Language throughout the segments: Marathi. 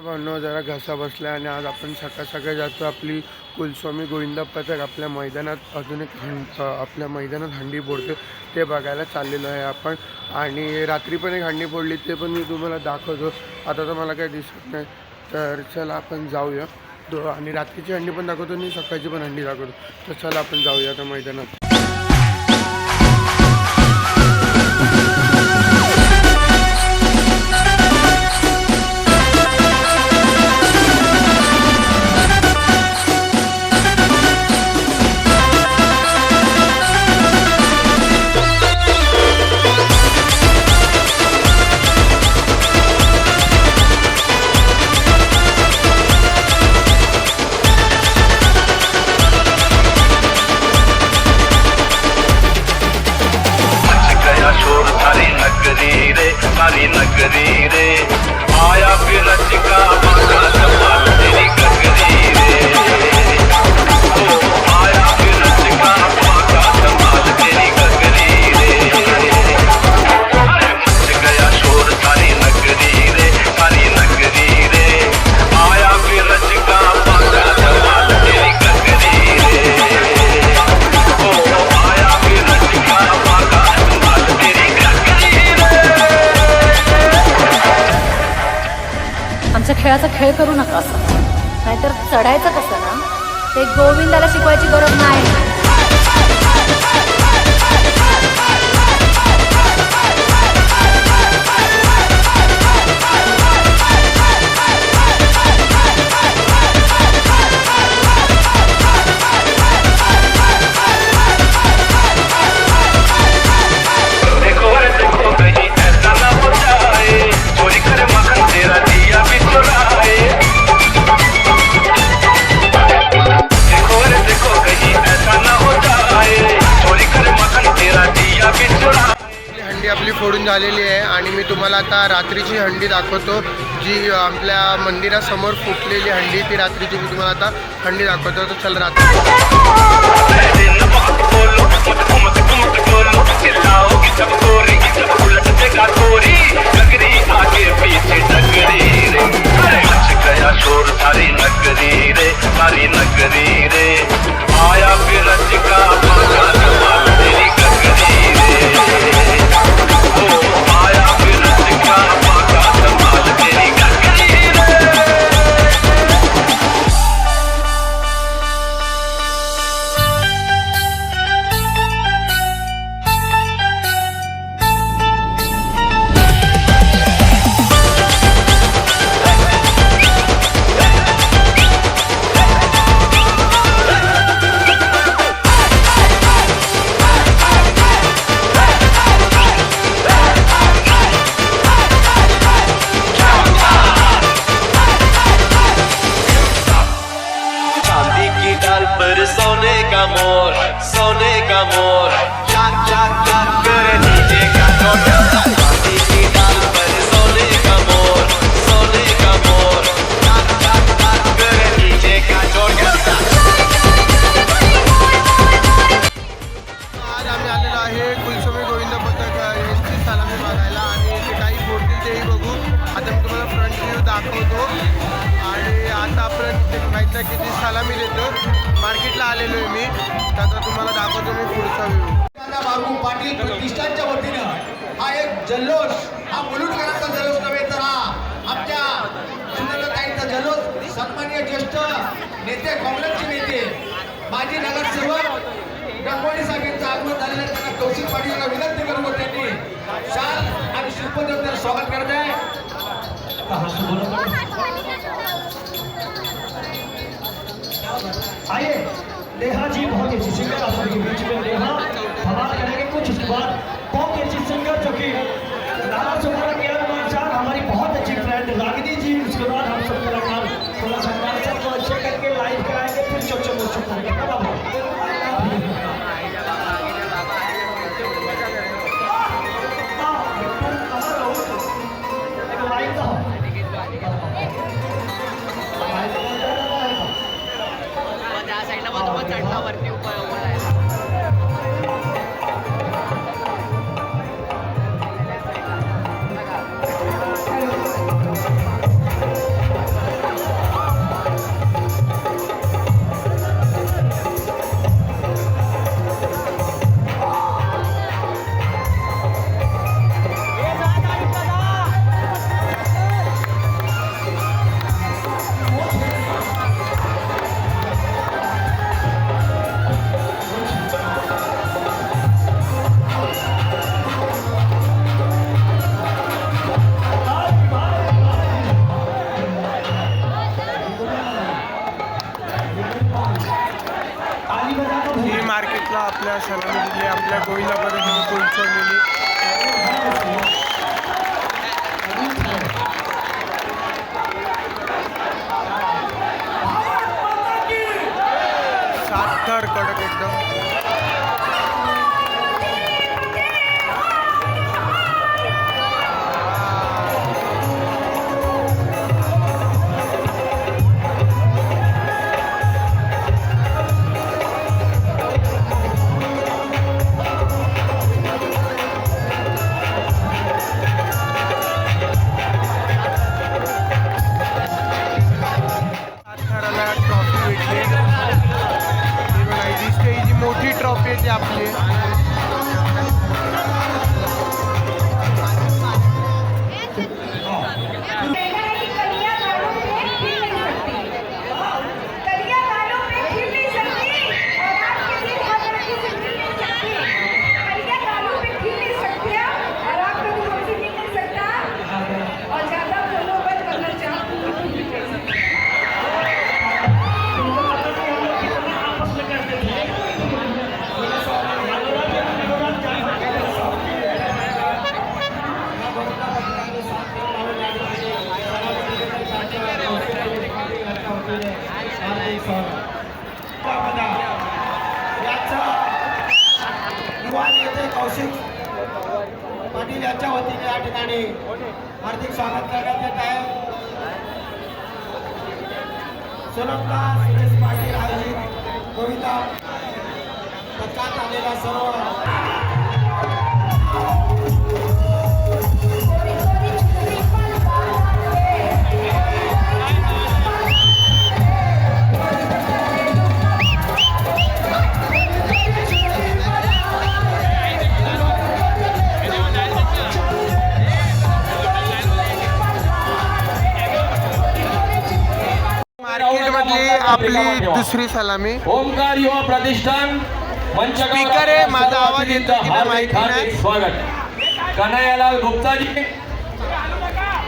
भावनो जरा घसा बसला आणि आज आपण सकाळ सकाळ जातो आपली कुलस्वामी गोविंदा पथक. आपल्या मैदानात अजून एक हं- आपल्या मैदानात हंडी फोडते ते बघायला चाललेलो आहे आपण. आणि रात्री पण एक हंडी फोडली ते पण मी तुम्हाला दाखवतो. आता तर मला काही दिसत नाही. तर चला आपण जाऊया. आणि रात्रीची हंडी पण दाखवतो आणि सकाळची पण हंडी दाखवतो. तर चला आपण जाऊया आता मैदानात. pedí. खेळाचा खेळ करू नका असं. नाहीतर चढायचं कसं ना? ते गोविंदाला शिकवायची गरज नाही. झालेली आहे आणि मी तुम्हाला आता रात्रीची हंडी दाखवतो जी आपल्या मंदिरासमोर फुटलेली हंडी ती रात्रीची मी तुम्हाला आता हंडी दाखवतो. तर चल रात्री. ते काही फोडतील तेही बघू. आता मी तुम्हाला फ्रंट व्ह्यू दाखवतो. आणि आता आपण माहीत नाही किती सलामी देतो. मार्केटला आलेलो आहे मी. त्याचा तुम्हाला दाखवतो मी पुढचा व्ह्यू बाबू पाटील प्रतिष्ठानच्या वतीनं हा एक जल्लोष हा मुलुंडकरांचा जल्लोष नव्हे तर हा आमच्या सुंदरताईंचा जल्लोष. सन्मान्य ज्येष्ठ नेते काँग्रेसचे नेते माजी नगरसेवक गंगोळी साहेबांचं आगमन झालेलं त्यांना कौशिक पाटील यांना विनंती करून त्यांनी शाल आणि शिल्पदेवतेला स्वागत करत आहे. नेहा जी, बहुत अच्छी सिंगर आप सबके बीच में नेहा। हमारा करेंगे कुछ उसके बाद बहुत अच्छी सिंगर जो कि नारा सुमारा के अनुसार हमारी बहुत अच्छी फ्रेंड रागिनी जी, उसके बाद हम सब कलाकार थोड़ा सा अच्छे करके लाइव कराएँगे, फिर चौचे मोचे करेंगे पथकाला आपल्या सलामी दिली आपल्या गोविंदा पथकाने कुलस्वामीनी सात थर कडक एकदम मोठी ट्रॉफी आपली. कौशिक पाटील यांच्या वतीने या ठिकाणी हार्दिक स्वागत करण्यात येत आहे. सोनमला सुरेश पाटील आयोजित कविता पत्रात आलेला सर्व दुसरी सलामी। ओमकार युवा प्रतिष्ठान मंच Speaker आहे, माझा आवाज येतो माहिती नाही. स्वागत. कन्हैयालाल गुप्ताजी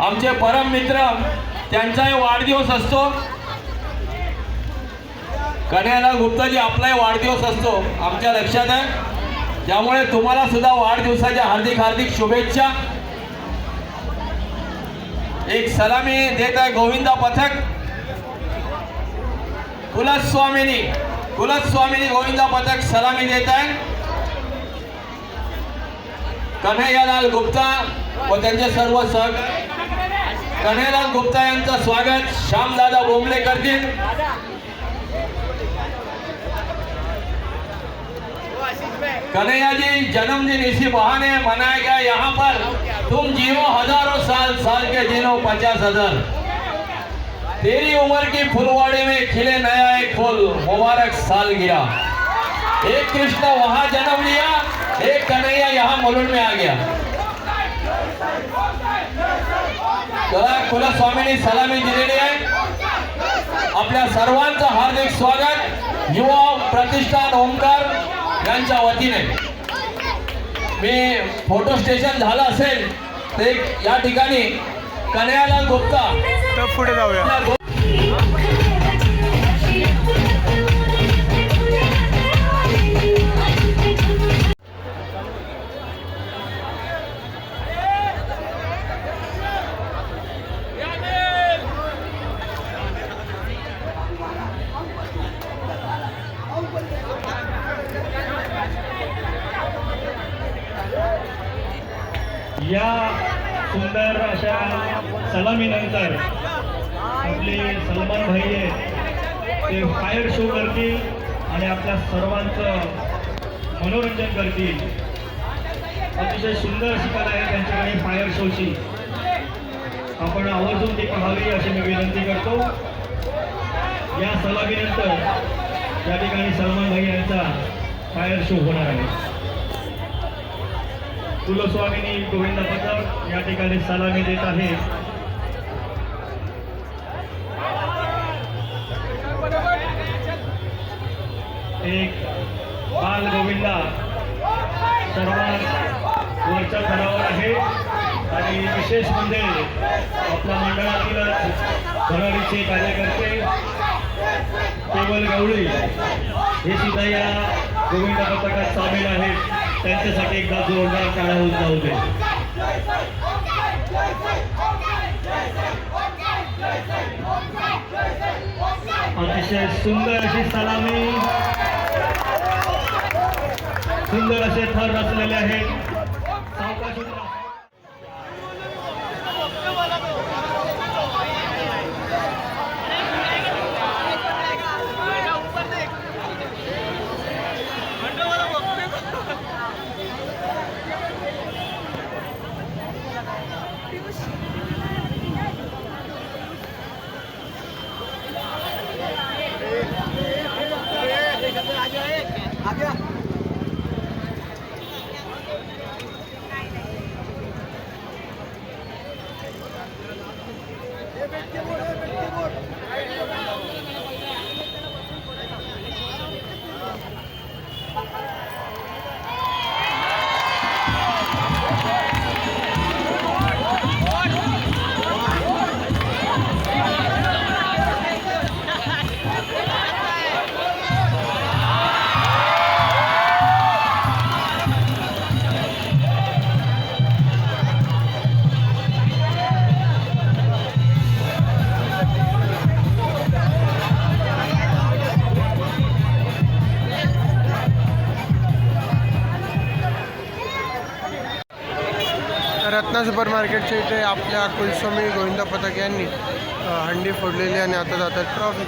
आमचे परम मित्र त्यांचाही वाढदिवस असतो. कन्हैयालाल गुप्ताजी आपलाही वाढदिवस असतो आमच्या लक्षात आहे. त्यामुळे तुम्हाला सुद्धा वाढदिवसाच्या हार्दिक हार्दिक शुभेच्छा. एक सलामी देत आहे गोविंदा पथक. कुलस्वामिनी कुलस्वामिनी गोविंदा पथक सलामी देत आहे कन्हैयालाल गुप्ता व त्यांचे सर्व सह कन्हैयालाल गुप्ता यांचं स्वागत श्यामदादा बोंबले करतील. कन्हैया जी जन्मदिन इसी बहाने मनाया गया यहाँ पर। तुम जियो हजारों साल साल के जिनो पचास हजार। तेरी उम्र की फुलवाड़ी में खिले नया एक फूल मुबारक साल गिरा। एक कृष्ण वहां जन्म लिया एक कन्हैया यहाँ मुलुंड में आ गया। त्याला कुलस्वामींनी सलामी दिलेली आहे। आपल्या सर्वांचं हार्दिक स्वागत युवा प्रतिष्ठान ओंकार यांच्या वतीने. मी फोटो स्टेशन झालं असेल ते एक या ठिकाणी कन्हैयालाल गुप्ता. तर पुढे जाऊया. या सुंदर अशा सलामीनंतर आपले सलमान भाई आहेत ते फायर शो करतील आणि आपल्या सर्वांचं मनोरंजन करतील. अतिशय सुंदर अशी कला आहे त्यांच्याकडे फायर शोची आपण आवर्जून ती पाहावी अशी मी विनंती करतो. या सलामीनंतर या ठिकाणी सलमान भाई यांचा फायर शो होणार आहे. कुलस्वामिनी गोविंद पथक या ठिकाणी सलामी देत आहे. एक बाल गोविंदा सर्वात वरच्या थरावर आहे. आणि विशेष म्हणजे आपल्या मंडळातील भरारीचे कार्यकर्ते केवल गवळी हे सुद्धा या गोविंद पथकात सामील आहेत. त्यांच्यासाठी एकदा जोरदार टाळ्या होऊन जाऊ दे अतिशय सुंदर अशी सलामी. सुंदर असे थर रचलेले आहेत. रत्ना सुपर मार्केटच्या इथे आपल्या कुलस्वामी गोविंदा पथक यांनी हंडी फोडलेली आणि आता जातात ट्रॉफी